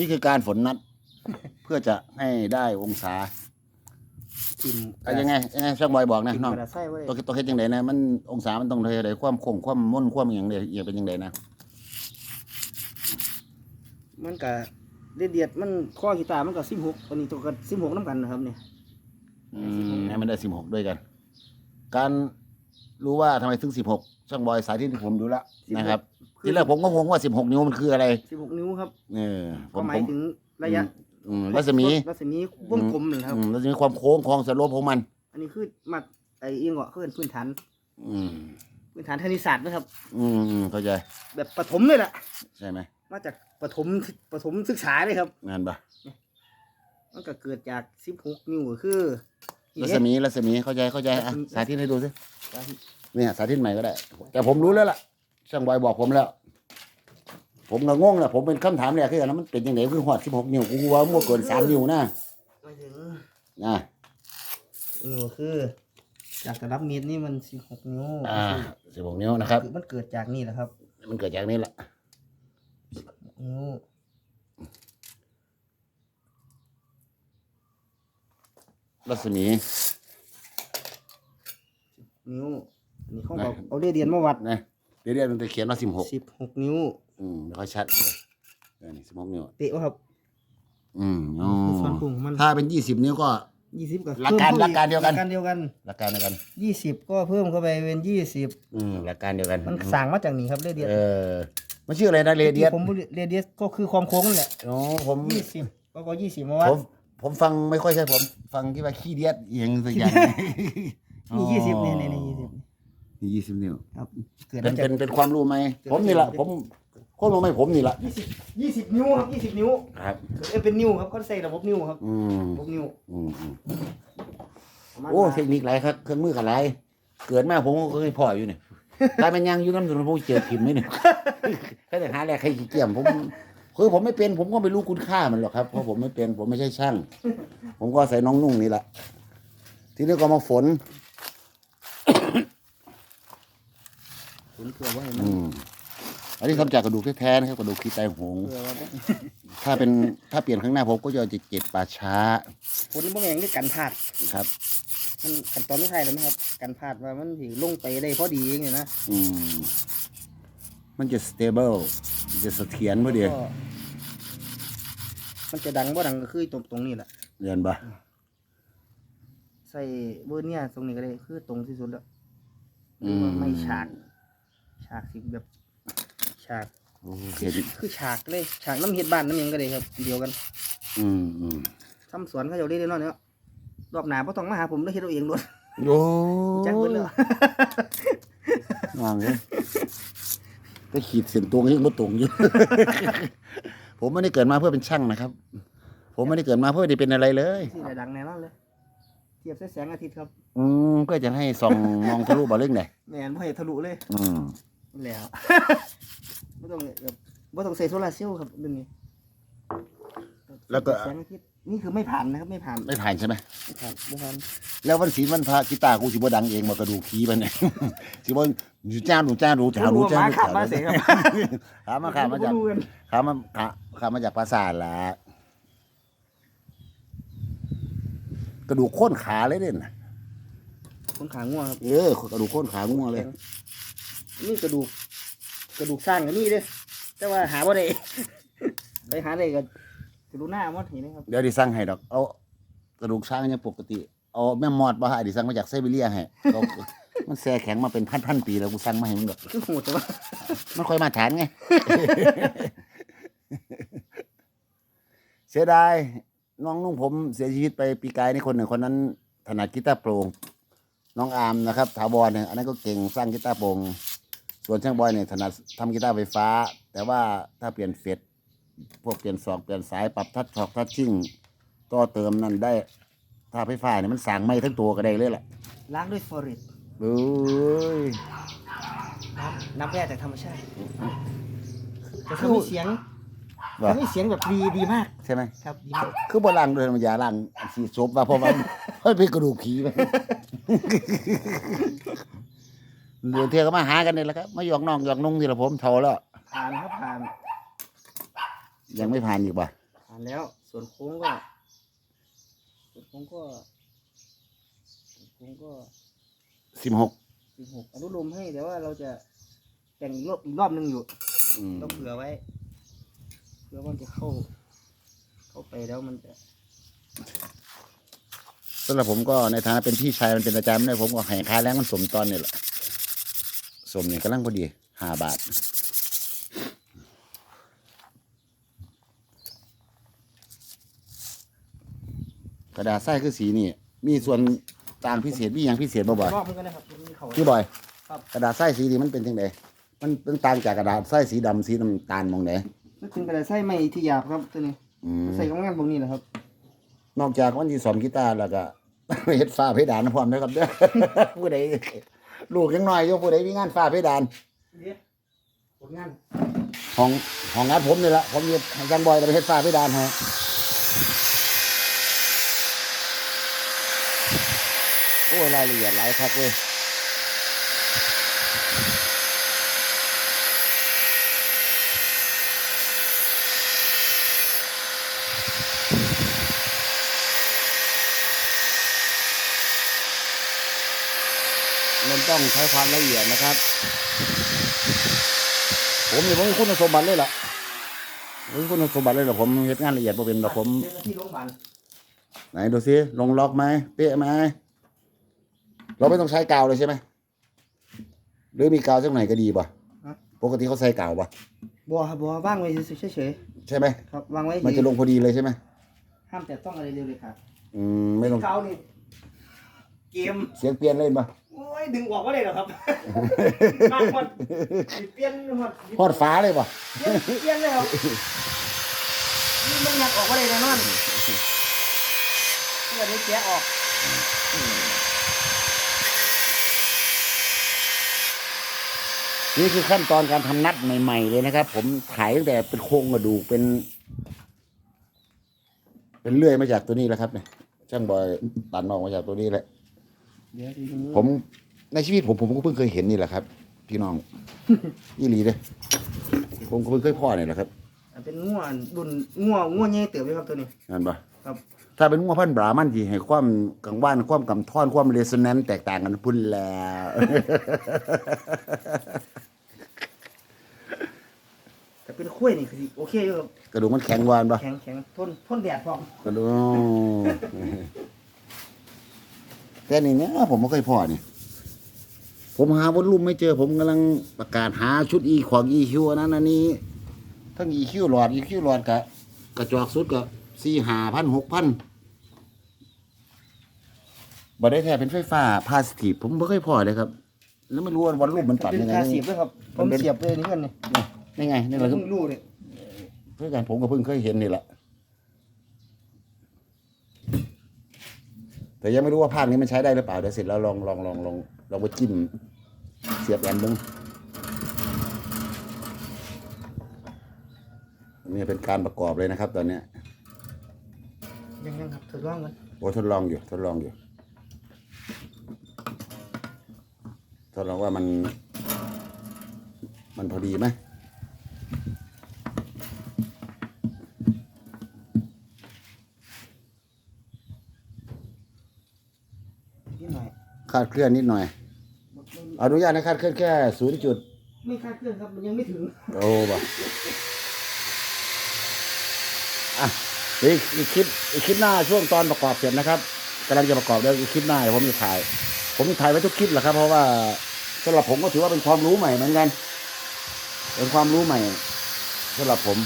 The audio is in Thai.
นี่คือการฝนนัด เพื่อจะให้ได้องศาทิมอะยังไงยังไงช่างบอยบอกนะทิมน้องกระไส้ไว้ตัวตัวเฮ็ดยังไงนะมันองศามันต้องเท่าใดความคงความม่นความอย่างเดียวเอียเป็นยังไงนะมันก็เดียดเดียดๆมันข้อกีตาร์มันก็สิบหกอันนี้ตัวก็สิบหกน้ำกันนะครับเนี่ยอืมให้มันได้สิบหกด้วยกัน การรู้ว่าทำไมถึงสิบหกช่างบอยสายที่ผมดูแล้วนะครับ ทีแรกผมก็งงว่าสิบหกนิ้วมันคืออะไร สิบหกนิ้วครับ เออผก็มหมาผยมถึงระยะอืมรัศมีรัศมีวงกลมนะครับ อืมรัศมีความโค้งของสโลปของมัน อันนี้คือมัดไอ้เอียงเกาะเขาเป็นพื้นฐาน อืม พื้นฐานคณิตศาสตร์นะครับ อืมอืมเข้าใจ แบบประถมเลยแหละใช่ไหมมาจากประถมประถมศึกษาเลยครับ งานปะมันก็เกิดจากสิบหกนิ้วก็คือรัศมีรัศมีเข้าใจเข้าใจอะรัศมีสาธิตให้ดูสิเนี่ยสาธิตใหม่ก็ได้ แต่ผมรู้แล้วล่ะช่างบอยบอกผมแล้ว ผมก็งงแหละผมเป็นคำถามแรกคืออันนั้นมันเป็นยังไงคือหอดสิบหกนิ้วกูว่ามั่วเกินสามนิ้วนะหมายถึงนะนิ้วคือ จากตลับเมตรนี่มันสิบหกนิ้วอ่าสิบหกนิ้วนะครับ มันเกิดจากนี่แหละครับ มันเกิดจากนี้แหละนิ้วรัศมีนิ้วอันนี้เขาบอกเอาเรียเดียนมาวัดนะ เดี๋ยวเดี๋ยวมันจะเขียนว่าสิบหกสิบหกนิ้ว อืมไม่ค่อยชัดเลยเออนี่สิบหกนิ้ว เตะวะครับ อืมอ๋อส่วนของมัน ถ้าเป็นยี่สิบนิ้วก็ ยี่สิบก็หลักการพิ่มหลักการเดียวกัน หลักการเดียวกันหลักการเดียวกัน ยี่สิบก็เพิ่มเข้าไปเป็นยี่สิบอืมหลักการเดียวกัน มันสั่งมาจากนี่ครับเรียเดียนเออ มันชื่ออะไรนะเรเดียสผมเรียเดียสก็คือความโค้งนั่นแหละอ๋อผมยี่สิบก็ก็ยี่สิบมาวัดผมผมฟังไม่ค่อยใช่ผม ฟังที่ว่าขี้เดียดเอียงสักอย่าง นี่ยี่สิบนี่นี่นี่ยี่สิบ นี่ยี่สิบนิ้วครับเกิดเป็นมาจาเป็กนเป็นความรู้ไหมผมนี่แหละผมคนรู้ไหมผมนี่แหละยี่สิบยี่สิบนิ้วครับยี่สิบนิ้วครับ เอ้ยเป็นนิ้วครับเขาใส่ระบบนิ้วครับอืมระบบนิ้วอืมอืมประมาณโอ้ว่าเทคนิคหลายครับเครื่องมือกับหลายเกิดมาผมก็เคยพ่ออยู่เนี่ยกลายเป็นยังอยู่น้ำสุนผมเจอพิมพ์ไหมเนี่ยแค่แต่หาแรกใครขี้เกียจผมคือผมไม่เป็นผมก็ไม่รู้คุณค่ามันหรอกครับเพราะผมไม่เป็นผมไม่ใช่ช่าง ผมก็ใส่น้องนุ่งนี่แหละทีนี้ก็มาฝน ผมเกลือว่าให้มันอืมอันนี้ทำจากกระดูกแท้ๆนะครับกระดูกขี้ไตหงส์เกลือว่าบ่ถ้าเป็นถ้าเปลี่ยนข้างหน้าผมก็จะเจ็ดป่าช้าผลบ่แม่งนี่กันพลาด ครับ มันขั้นตอนที่ไทยแล้วนะครับ กันพลาดว่ามันสิลงไปได้พอดีเองเนี่ยนะอืมมันจะ stable มันจะเสถียรพอดีก็มันจะดังบ่ดังก็คือตรงตรงนี้แหละ เรียนปะใส่เบอร์เนี่ยตรงนี้ก็ได้คือตรงที่สุดแล้วอืมไม่ฉากฉากสิแบบฉากโอ้คืเห็อนคือฉากเลยฉากน้ำเฮ็ดบ้านน้ำหยังก็ได้ครับเดียวกันอืมอืมทำสวนเขาเจะเรียกได้น้อยเนาะรอบหน้าบ่ต้องมาหาผมได้เฮ็ดเอาเองด้วยโอ้จักเบิดเลยวางเลยก็ขีดเส้นตรงยังไม่ตรงอยู่ ผมไม่ได้เกิดมาเพื่อเป็นช่างนะครับ ผมไม่ได้เกิดมาเพื่อจะเป็นอะไรเลย ที่ไหนดังแน่นอนเลยเทียบแสงอาทิตย์ครับอืมเพื่อจะให้ส่องมองทะลุบอลเรื่องไหนแม่นบ่ให้ทะลุเลย อืมนั่น แหล้วบ่ต้องแบบบ่ต้องใส่โซลาร์เซลล์ครับเรื่องนี้แล้วก็แสงอาทิตย์นี่คือไม่ผ่านนะครับ ไม่ผ่านไม่ผ่านใช่ไหม ไม่ผ่านบ่ผ่านแล้ววันศีลวันพระกีตาร์กูสิบ่ดังเองมากระดูกขี้มันเนี่ย สิบ่หนูจ้าหนูจ้าหนูจ้าหนูจ้ามาขับมาเสียครับขามาขามาจากดูกันขามาขาขามาจากปราสาทละกระดูกโค่นขาเลยเด่นน่ะคนขาง่วงครับ เออกระดูกโค่นขาง่วงเลย นี่กระดูกกระดูกสร้างกันนี่เด้อแต่ว่าหาบ่ได้ ไปหาได้ก็กระดูกหน้าหมดเห็นไหมครับเดี๋ยวดิสั่งให้ดอก เอากระดูกช้างยังปกติ เอาแม่มอดบ่ฮะดิสั่งมาจากไซบีเรียให้เอามันแช่แข็งมาเป็นพันๆปีแล้วกูสั่งมาให้มึงดอกคือโหดแต่ว่ามันค่อยมาฐานไง เสียดายน้องนุ่งผมเสียชีวิตไปปีกายนี่คนหนึ่งคนนั้นถนัดกีตาร์โปร่งน้องอาร์มนะครับถาวรเนี่ยอันนั้นก็เก่งสร้างกีตาร์โปร่ง ส่วนช่างบอยเนี่ยถนัดทำกีตาร์ไฟฟ้า แต่ว่าถ้าเปลี่ยนเฟดพวกเปลี่ยนสอกเปลี่ยนสายปรับทัดชอกทัดชิ่งต่อเติมนั่นได้ ถ้าไฟฟ้าเนี่ยมันสั่งไม่ทั้งตัวก็ได้เลยแหละล้างด้วยฟอริสเอ้ยน้ำน้ำแร่จากธรรมชาติจะทำให้เสียงว่าทำให้เสียงแบบดีดีมาก ใช่ไหมครับดีมากคือบลังโดยธรรมยาลังสีศพว่าเพราะว่ามันเป็นกระดูกผีไป เดี๋ยวเที่ยวก็มาหากันนี่แหละครับมาหยอกน้องหยอกนุ่งทีละผมเท่าแล้วผ่านครับผ่านยังไม่ผ่านอีกป่ะผ่านแล้ว ส่วนโค้งก็ส่วนโค้งก็ส่วนโค้งก็สิบหกสิบหกอนุโลมให้แต่ว่าเราจะแต่งอีกรอบอีกรอบหนึ่งอยู่อืมต้องเผื่อไว้เผื่อมันจะเข้า เข้าไปแล้วมันจะสำหรับผมก็ในฐานะเป็นพี่ชายมันเป็นอาจารย์เนี่ยผมก็ให้ค่าแรงมันสมตอนนี่แหละ สมเนี่ยกำลังพอดีห้าบาทกระดาษไส้คือสีนี่ มีส่วนต่างพิเศษมีอย่างพิเศษบ่บ่อยรอบมันก็ได้ครับมันมีเขา พี่บอยครับ กระดาษไส้สีนี่มันเป็นยังไงมันมันต่างจากกระดาษไส้สีดำสีน้ำตาลมองไหนนึกถึงกระดาษไส้ไม่ที่หยาบครับตัวนี้อืมใส่กำงานพวกนี้แหละครับนอกจากวันที่สอนกีตาร์แล้วก็ เฮ็ดฟ้าเพดานพร้อมนะครับเด้อ ผู้ใด ลูกยังน้อยอยู่ผู้ใดมีงานฟ้าเพดานผลงานห้องห้องงานผมนี่แหละผมเฮ็ดให้จังบอยไปเฮ็ดฟ้าเพดานให้โอ้ยรายละเอียดหลายครับเว้ย ต้องใช้ความละเอียดนะครับ ผมนี่ผมมีคุณสมบัติเลยล่ะผมมีคุณสมบัติเลยล่ะผมเฮ็ดงานละเอียดบ่เป็นหรอกผมเจ้าหน้าที่โรงพยาบาลไหนดูซิลงล็อกไหมเป๊ะไหมเราไม่ต้องใช้กาวเลยใช่ไหมหรือมีกาวสักหน่อยก็ดีป่ะปกติเขาใส่กาวป่ะบัวครับบัวว่างไว้เฉยใช่ไหมๆครับวางไว้มันจะลงพอดีเลยใช่ไหมห้ามแต่ต้องอะไรเร็วเลยครับอืมไม่ต้องเขานี่เกมเสียงเปลี่ยนเล่นป่ะ โอ้ยดึงออกก็ได้เหรอครับ มากหมดเปลี่ยนหมดพอดฟ้าเลยป่ะเปลี่ยนเปลี่ยนเลยครับนี่มันงัดออกก็ได้แน่นอนเพื่อได้แกะออกนี่คือขั้นตอนการทำนัดใหม่ ๆ เลยนะครับ ผมถ่ายตั้งแต่เป็นโครงกระดูกเป็น เป็นเลื่อยมาจากตัวนี้แหละครับเนี่ยช่างบอยตัดออกมาจากตัวนี้แหละเดี๋ยวทีนี้ ผมในชีวิตผมผมก็เพิ่งเคยเห็นนี่แหละครับ พี่น้องยี่หลีเลยผมก็เพิ่งเคยพ่อเนี่ยแหละครับอันเป็นง่วดุนง่วง่วใหญ่เติบเลยครับตัวนี้นั่นปะครับ ถ้าเป็นงัวพันธุ์บรามันที่ให้ความกังวานความกำท่อนความเรสแนนแตกต่างกันพุ่นแล้วแต่เป็นข้วยนี่คือสิโอเคอยู่ครับกระดูกมันแข็งวานปะแข็งแข็งทนทนแดดพร้อมกระดูก แต่นี่เนี่ยผมไม่เคยพ่อนี่ผมหาวนลุ่มไม่เจอ ผมกำลังประกาศหาชุดอีของอีคิวอันนั้นอันนี้ ทั้งอีคิวหลอดอีคิวหลอดกะกระจอกสุดกะสี่ห้าพันหกพันบ่ได้แท้เป็นไฟฟ้าพาสติฟผมไม่เคยพอเลยครับ แล้วไม่รู้ว่าวันรูปมันปรับเป็นยังไงคาเสียบด้วยครับผมันมเป็นเสียบเลยนี่กันนี่นี่ไงนี่แหละคือเพิ่งรู้เลยเพื่อกันผมก็เพิ่งเคยเห็นนี่แหละ แต่ยังไม่รู้ว่าภาคนี้มันใช้ได้หรือเปล่าเดี๋ยวเสร็จแล้วลองลองลองลองลองไปจิ้มเสียบแอมเบิ้งนี่เป็นการประกอบเลยนะครับ ตอนเนี้ยยังยังครับทดลองกันโอ้ทดลองอยู่ทดลองอยู่ทดลองว่ามัน มันพอดีไหม นิดหน่อย คาดเคลื่อนนิดหน่อย อนุญาตให้คาดเคลื่อนแค่ศูนย์จุด ไม่คาดเคลื่อนครับมันยังไม่ถึงโอ้บ่ะอะอีกอีกคลิปอีกคลิปหน้าช่วงตอนประกอบเสร็จนะครับกำลังจะประกอบแล้วอีกคลิปหน้าเดี๋ยวผมจะถ่าย ผมจะถ่ายไว้ทุกคลิปแหละครับ เพราะว่าสำหรับผมก็ถือว่าเป็นความรู้ใหม่เหมือนกัน เป็นความรู้ใหม่สำหรับผม